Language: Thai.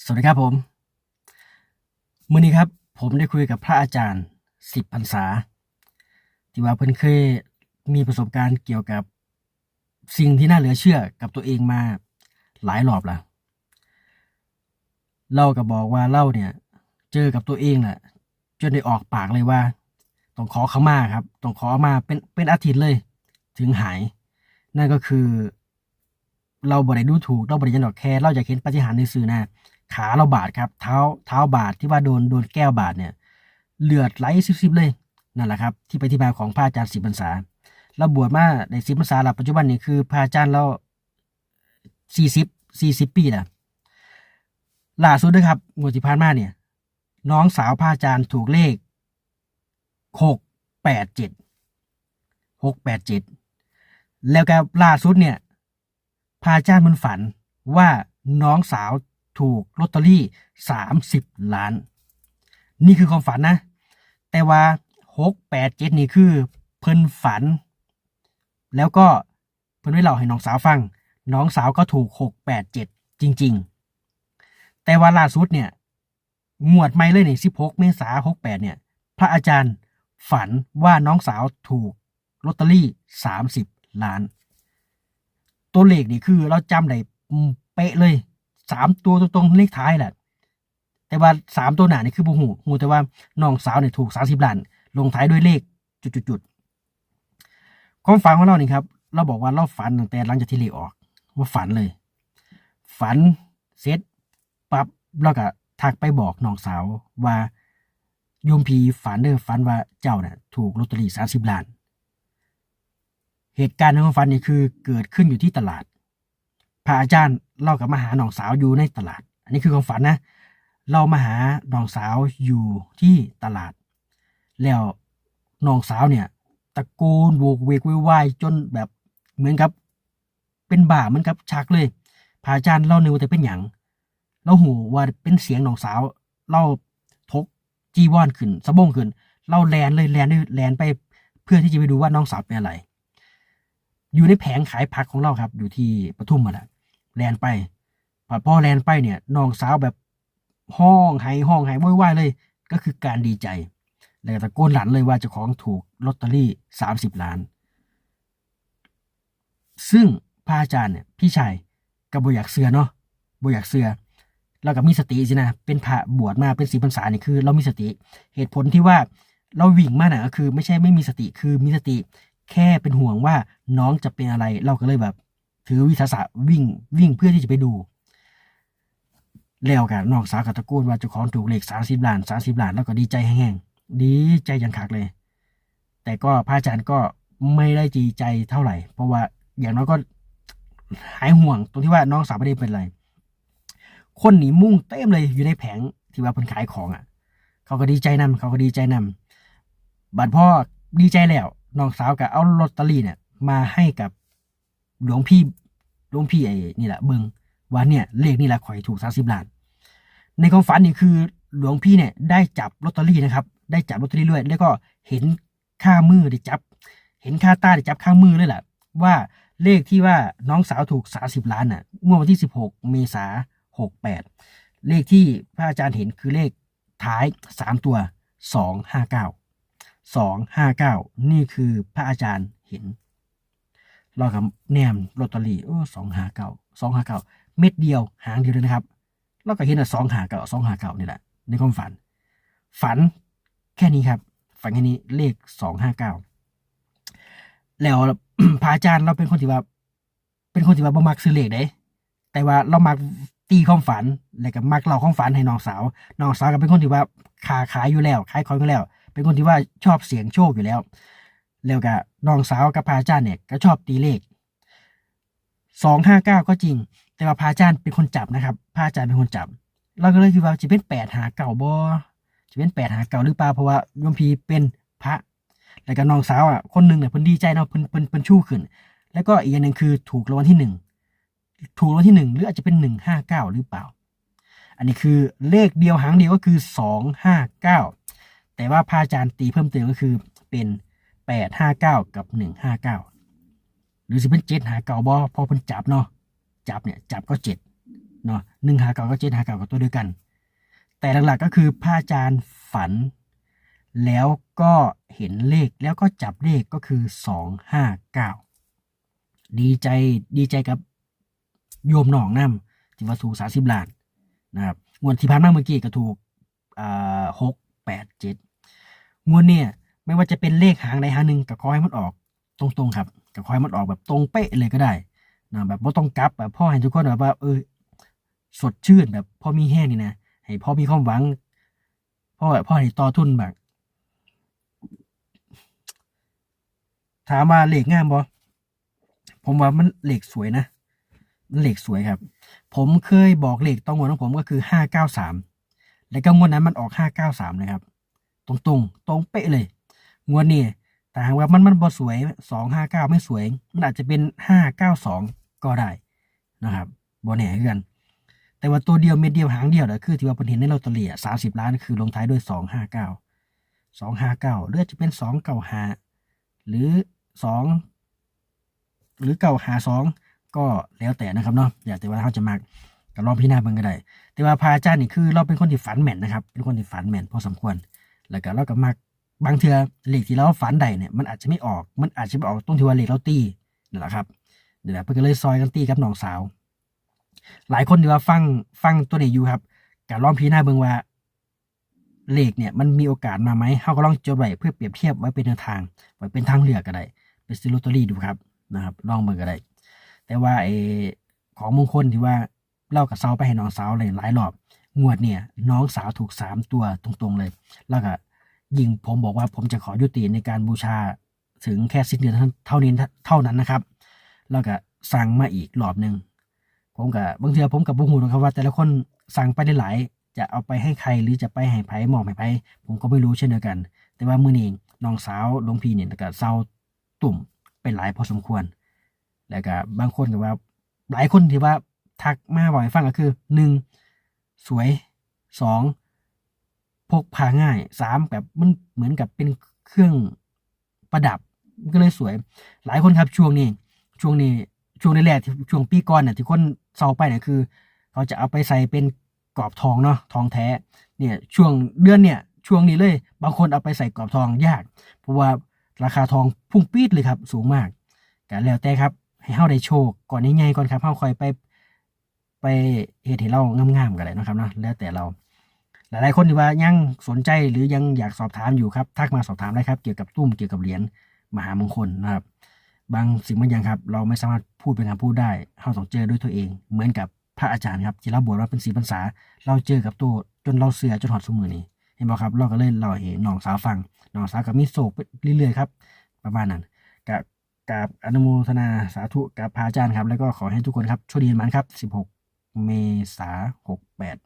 สวัสดีครับผมมื่อนี้ครับ ผมได้คุยกับพระอาจารย์สิบพรรษา ที่ว่าเพิ่นเคยมีประสบการณ์เกี่ยวกับสิ่งที่น่าเหลือเชื่อกับตัวเองมาหลายรอบล้วเล่าก็บบอกว่าเล่าเนี่ย เจอกับตัวเองแหละจนได้ออกปากเลยว่าต้องขอเขามาครับต้องขอมาเป็นเป็นอาทิตย์เลย ถึงหาย นั่นก็คือ เราบริดูถูกเราบริยันดอกแค่เราอยากเห็นปฏิหารในสื่อน้าขาเราบาดครับ เท้าเท้าบาดที่ว่าโดนโดนแก้วบาดเนี่ยเลือดไหลซิบๆเลยนั่นแหละครับที่ไปที่มาของพระอาจารย์สิบพรรษาเราบวชมาในสิบพรรษาแล้วปัจจุบันนี้คือพระอาจารย์เราสี่สิบสี่สิบปีแล้วล่าสุดด้วยครับงวดที่ผ่านมาเนี่ย น้องสาวพระอาจารย์ถูกเลขหกแปดเจ็ดหกแปดเจ็ดแล้วก็ล่าสุดเนี่ยพระอาจารย์มันฝันว่าน้องสาว ถูกลอตเตอรี่สามสิบล้าน นี่คือความฝันนะ แต่ว่าหกแปดเจ็ดนี่คือเพิ่นฝัน แล้วก็เพิ่นไม่เล่าให้น้องสาวฟัง น้องสาวก็ถูกหกแปดเจ็ดจริง ๆ แต่ว่าล่าสุดเนี่ยงวดไม่เลยเนี่ยสิบหกเมษาหกแปดเนี่ย พระอาจารย์ฝันว่าน้องสาวถูกลอตเตอรี่สามสิบล้าน ตัวเลขนี่คือเราจำได้เป๊ะเลย สามตัวตรงๆเลขท้ายแหละแต่ว่าสามตัวหนานี่คือบูหูหูแต่ว่าน้องสาวเนี่ยถูกสามสิบล้าน ลงท้ายด้วยเลขจุดๆความฝันของเรานี่ครับ เราบอกว่าเราฝันตั้งแต่หลังจากที่เลขออก ว่าฝันเลย ฝันเสร็จปั๊บแล้วก็ทักไปบอกน้องสาวว่าโยมพีฝันเด้อฝันว่าเจ้าเนี่ยถูกลอตเตอรี่สามสิบล้าน เหตุการณ์ในความฝันนี่คือเกิดขึ้นอยู่ที่ตลาดพระอาจารย์ เล่ากับมาหาน้องสาวอยู่ในตลาด อันนี้คือความฝันนะ เรามาหาน้องสาวอยู่ที่ตลาด แล้วน้องสาวเนี่ยตะโกนโวกเวกวยวายจนแบบเหมือนกับ เป็นบ้าเหมือนกับชักเลยพระอาจารย์เล่าเนื้อแต่เป็นอย่างเราหูว่าเป็นเสียงน้องสาวเล่าทกจีวอนขึ้นสะบงขึ้นเราแลนเลยแลนด้วยแลนไปเพื่อที่จะไปดูว่าน้องสาวเป็นอะไร อยู่ในแผงขายผักของเราครับ อยู่ที่ปทุมมาแหละ แลนไปพอพ่อแลนไปเนี่ยน้องสาวแบบห้องไห้ห้องไห้ว้ยวายเลย ก็คือการดีใจ แล้วก็ตะโกนหลันเลยว่าเจ้าของถูกลอตเตอรี่สามสิบล้าน ซึ่งพระอาจารย์เนี่ยพี่ชายก็บ่อยากเสือเนาะบ่อยากเสือเรากับมีสติสินะ เป็นพระบวชมาเป็นสีพรรษาเนี่ยคือ เรามีสติ เหตุผลที่ว่าเราวิ่งมาน่ะก็คือ ไม่ใช่ไม่มีสติคือมีสติ แค่เป็นห่วงว่าน้องจะเป็นอะไร เราก็เลยแบบ ถือวิสาสะวิ่งวิ่งเพื่อที่จะไปดู แล้วกันน้องสาวกับตะโกนว่าเจ้าของถูกเลขสามสิบล้านสามสิบล้านแล้วก็ดีใจแห้งๆดีใจอยังคักเลย แต่ก็พระอาจารย์ก็ไม่ได้ดีใจเท่าไหร่ เพราะว่าอย่างน้อยก็หายห่วง ตรงที่ว่าน้องสาวไม่ได้เป็นอะไรคนหนีมุ่งเต็มเลยอยู่ในแผงที่ว่าเพิ่นขายของอะ เขาก็ดีใจนำเขาก็ดีใจนำบัดพ่อดีใจแล้วน้องสาวก็เอาลอตเตอรี่เนี่ย มาให้กับ หลวงพี่หลวงพี่ไอ้นี่แหละเบิงว่าเนี่ยเลขนี่แหละข่อยถูกสามสิบล้าน ในความฝันนี่คือหลวงพี่เนี่ยได้จับลอตเตอรี่นะครับ ได้จับลอตเตอรี่ด้วยแล้วก็เห็นค่ามือได้จับ เห็นค่าตาได้จับค่ามือเลยแหละว่าเลขที่ว่าน้องสาวถูกสาสิบล้านน่ะงวดวันที่สิบหกเมษาหกแปดเลขที่พระอาจารย์เห็นคือเลขท้ายสามตัวสองห้าเก้าสองห้าเก้านี่คือพระอาจารย์เห็น เรากับแนมลอตเตอรี่โอ้สองห้าเก้าสองห้าเก้าเม็ดเดียวหางเดียวเลยนะครับ เราก็เห็นอะสองหาเก้าสองหาเก้านี่แหละในความฝัน ฝันแค่นี้ครับ ฝันแค่นี้เลขสองห้าเก้าแล้วพระอาจารย์เราเป็นคนที่ว่า เป็นคนที่ว่าบ่มักซื้อเลขเด้ แต่ว่าเรามักตีความฝันแล้วก็มักเล่าความฝันให้น้องสาวน้องสาวก็เป็นคนที่ว่าขาขายอยู่แล้วขายของอยู่แล้ว เป็นคนที่ว่าชอบเสียงโชคอยู่แล้ว แล้วก็ น้องสาวกับพระอาจารย์เนี่ยก็ชอบตีเลขสองห้าเก้าก็จริง แต่ว่าพระอาจารย์เป็นคนจับนะครับพระอาจารย์เป็นคนจับ เราก็เลยคิดว่าจะเป็นแปดหาเก่าบ่จะเป็นแปดหาเก่าหรือเปล่าเพราะว่าโยมพีเป็นพระแล้วก็น้องสาวอะคนหนึ่งเนี่ยเพิ่นดีใจเนาะเพิ่นเพิ่นเพิ่นชู้ขึ้น แล้วก็อีกอย่างหนึ่งคือถูกรางวัลที่หนึ่งถูกรางวัลที่หนึ่งหรืออาจจะเป็นหนึ่งห้าเก้าหรือเปล่า อันนี้คือเลขเดียวหางเดียวก็คือสองห้าเก้าแต่ว่าพระอาจารย์ตีเพิ่มเติมก็คือเป็น ดห้าเก้ากับหนึ่งห้าเก้าหรือจะเป็นเจ็ดหาเก้าบ่พอเพิ่นจับเนาะจับเนี่ยจับก็เจ็ดเนาะหนึ่งหาเก่าก็เจ็ดหาเก่าก็ตัวเดียวกัน แต่หลักๆก็คือพระอาจารย์ฝัน แล้วก็เห็นเลขแล้วก็จับเลขก็คือสองห้าเก้าดีใจดีใจกับโยมหนองน้ำที่ว่าถูกสาสิบล้านนะครับงวดที่ผ่านมาเมื่อกี้ก็ถูกหกแปดเจ็ดงวดเนี่ย ไม่ว่าจะเป็นเลขหางใดหางหนึ่งก็ขอให้มันออก ตรงๆครับก็ขอให้มันออกแบบตรงเป๊ะเลยก็ได้นะแบบว่ต้องกลับแบบพ่อให้ทุกคนแบบว่าเออสดชื่นแบบพ่อมีแห้งนี่นะให้พ่อมีความหวังพ่อพ่อให้ต่อทุนแบบถามว่าเหล็กงามบ่ผมว่ามันเหล็กสวยนะมันเหล็กสวยครับ ผมเคยบอกเหล็กต้องงวดของผมก็คือห้าเก้าสามแล้วก็งวดนั้นมันออกห้าเก้าสามนะครับ ตรงๆตรงเป๊ะเลย งวดนี้แต่หากว่ามันมันบ่สวยสองห้าเก้าไม่สวย มันอาจจะเป็นห้าเก้าสองก็ได้นะครับบ่แน่คือกัน แต่ว่าตัวเดียวเม็ดเดียวหางเดียวนะคือที่ว่าผมเห็นในลอตเตอรี่สามสิบล้านคือลงท้ายด้วยสองห้าเก้าสองห้าเก้าหรืออาจะเป็นสองเก้าห้าหรือสองหรือเก้าหาสองก็แล้วแต่นะครับเนาะอยากแต่ว่าเขาจะมากก็ลองพิจารณาเบิ่งก็ได้ แต่ว่าพระอาจารย์นี่คือเราเป็นคนที่ฝันแม่นนะครับ เป็นคนที่ฝันแม่นพอสมควร แล้วก็เราก็มัก บางเทือเหลขที่เราฝันใดเนี่ยมันอาจจะไม่ออกมันอาจจะไม่ออกตรงที่ว่าเหลขเราตีนั่นแหละครับนี่แหละเพื่อนก็เลยซอยกันตีกับน้องสาว หลายคนที่ว่าฟังฟังตัวนี้อยู่ครับก็ลองพิจารณาเบิงว่าเหลขเนี่ยมันมีโอกาสมาไหมเขาก็ลองจดไว้เพื่อเปรียบเทียบไว้เป็นแนวทางไว้เป็นทางเลือกก็ได้ไปซื้อลอตเตอรี่ดูครับนะครับลองเบิงก็ได้ แต่ว่าไอของมงคลที่ว่าเล่ากับเซาไปให้น้องสาวเลยหลายรอบงวดเนี่ยน้องสาวถูกสามตัวตรงๆเลย แล้วก็ ยิงผมบอกว่าผมจะขอยุติในการบูชาถึงแค่สิ้นเดือนเท่านี้เท่านั้นนะครับ แล้วก็สั่งมาอีกรอบหนึ่งผมกับบางเทือผมกับบุหูนะครับว่า แต่ละคนสั่งไปได้หลายจะเอาไปให้ใครหรือจะไปให้ไผ่มอบให้ไผ่ผมก็ไม่รู้เช่นเดียวกัน แต่ว่ามือนี้น้องสาวหลวงพี่เนี่ยก็เศร้าตุ่มเป็นหลายพอสมควร แล้วก็บางคนก็ว่าหลายคนที่ว่าทักมาบ่อยฟังก็คือหนึ่งสวยสอง พกพาง่ายสามแบบมันเหมือนกับเป็นเครื่องประดับก็เลยสวย หลายคนครับช่วงนี้ ช่วงนี้ช่วงแรกที่ช่วงปีก่อนเนี่ยที่คนเซาไปเนี่ยคือ เขาจะเอาไปใส่เป็นกรอบทองเนาะทองแท้เนี่ยช่วงเดือนเนี่ยช่วงนี้เลย บางคนเอาไปใส่กรอบทองยาก เพราะว่าราคาทองพุ่งปี๊ดเลยครับ สูงมากก็แล้วแต่ครับ ให้เฮาได้โชคก่อนนี้ไงก่อนครับเฮาคอยไป ไปเฮ็ดให้เรางามๆกันเลยนะครับเนาะแล้วแต่เรา หลายๆคนที่ว่ายังสนใจหรือยังอยากสอบถามอยู่ครับทักมาสอบถามได้ครับ เกี่ยวกับตุ้มเกี่ยวกับเหรียญมหามงคลนะครับ บางสิ่งบางอย่างครับ เราไม่สามารถพูดเป็นคำพูดได้เราต้องเจอด้วยตัวเอง เหมือนกับพระอาจารย์ครับที่เราบวชมาเป็นสีพรรษา เราเจอกับตัวจนเราเสือจนหอดสมือนี้เห็นบอกครับ เราก็เลยเราเห็นน้องสาวฟังน้องสาวกับมิโศกเรื่อยๆครับประมาณนั้นกับกับอนุโมทนาสาธุกับพระอาจารย์ครับ แล้วก็ขอให้ทุกคนครับโชคดีมันครับ 16 เมษาหกแปด